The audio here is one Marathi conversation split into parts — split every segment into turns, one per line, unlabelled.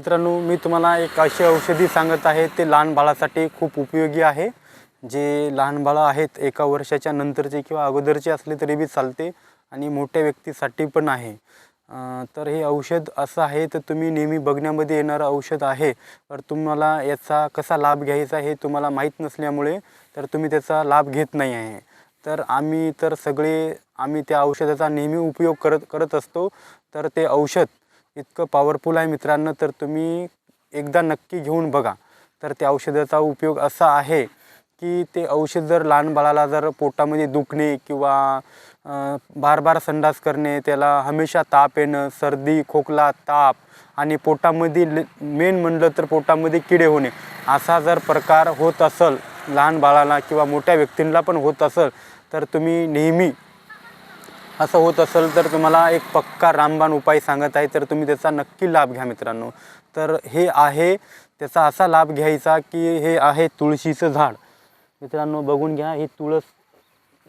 मित्रांनो मी तुम्हाला एक अशी औषधी सांगत आहे ते लहान बाळासाठी खूप उपयोगी आहे. जे लहान बाळं आहेत एका वर्षाच्या नंतरचे किंवा अगोदरचे असले तरी बी चालते आणि मोठ्या व्यक्तीसाठी पण आहे. तर हे औषध असं आहे तर तुम्ही नेहमी बघण्यामध्ये येणारं औषध आहे. तर तुम्हाला याचा कसा लाभ घ्यायचा हे तुम्हाला माहीत नसल्यामुळे तर तुम्ही त्याचा लाभ घेत नाही आहे. तर आम्ही तर सगळे आम्ही त्या औषधाचा नेहमी उपयोग करत करत असतो. तर ते औषध इतकं पॉवरफुल आहे मित्रांनो तर तुम्ही एकदा नक्की घेऊन बघा. तर त्या औषधाचा उपयोग असा आहे की ते औषध जर लहान बाळाला जर पोटामध्ये दुखणे किंवा बार बार संडास करणे त्याला हमेशा ताप येणं सर्दी खोकला ताप आणि पोटामध्ये मेन म्हणलं तर पोटामध्ये किडे होणे असा जर प्रकार होत असेल लहान बाळाला किंवा मोठ्या व्यक्तींना पण होत असेल तर तुम्ही नेहमी असं होत असेल तर तुम्हाला एक पक्का रामबाण उपाय सांगत आहे तर तुम्ही त्याचा नक्की लाभ घ्या मित्रांनो. तर हे आहे त्याचा असा लाभ घ्यायचा की हे आहे तुळशीचं झाड. मित्रांनो बघून घ्या ही तुळस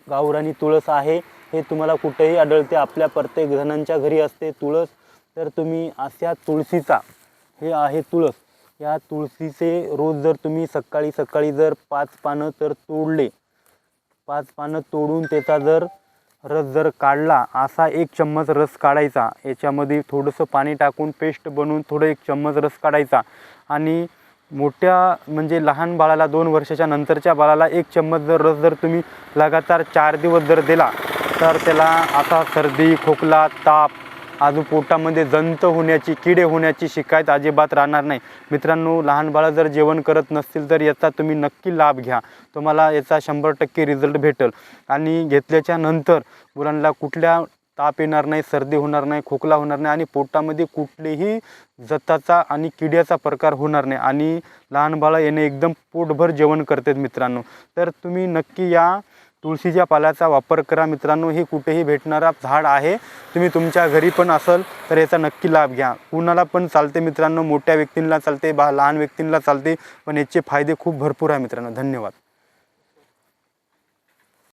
गावरानी तुळस आहे. हे तुम्हाला कुठेही आढळते आपल्या प्रत्येक जणांच्या घरी असते तुळस. तर तुम्ही अशा तुळशीचा हे आहे तुळस. या तुळशीचे रोज जर तुम्ही सकाळी सकाळी जर पाच पानं तर तोडले पाच पानं तोडून त्याचा जर रस जर काढला असा एक चम्मच रस काढायचा. याच्यामध्ये थोडंसं पाणी टाकून पेस्ट बनवून थोडं एक चम्मच रस काढायचा. आणि मोठ्या म्हणजे लहान बाळाला दोन वर्षाच्या नंतरच्या बाळाला एक चम्मच जर रस जर तुम्ही लगातार चार दिवस जर दिला तर त्याला असा सर्दी खोकला ताप आजू पोटामध्ये जंत होण्याची किडे होण्याची शिकायत अजिबात राहणार नाही. मित्रांनो लहान बाळं जर जेवण करत नसतील तर याचा तुम्ही नक्की लाभ घ्या. तुम्हाला याचा शंभर टक्के रिझल्ट भेटेल. आणि घेतल्याच्या नंतर मुलांना कुठल्या ताप येणार नाही सर्दी होणार नाही खोकला होणार नाही आणि पोटामध्ये कुठलेही जताचा आणि किड्याचा प्रकार होणार नाही. आणि लहान बाळं येणे एकदम पोटभर जेवण करतात मित्रांनो. तर तुम्ही नक्की या तुळशीच्या पाल्याचा वापर करा. मित्रांनो हे कुठेही भेटणारा झाड आहे. तुम्ही तुमच्या घरी पण असेल तर याचा नक्की लाभ घ्या. कुणाला पण चालते मित्रांनो मोठ्या व्यक्तींना चालते बा लहान व्यक्तींना चालते पण याचे फायदे खूप भरपूर आहे मित्रांनो. धन्यवाद.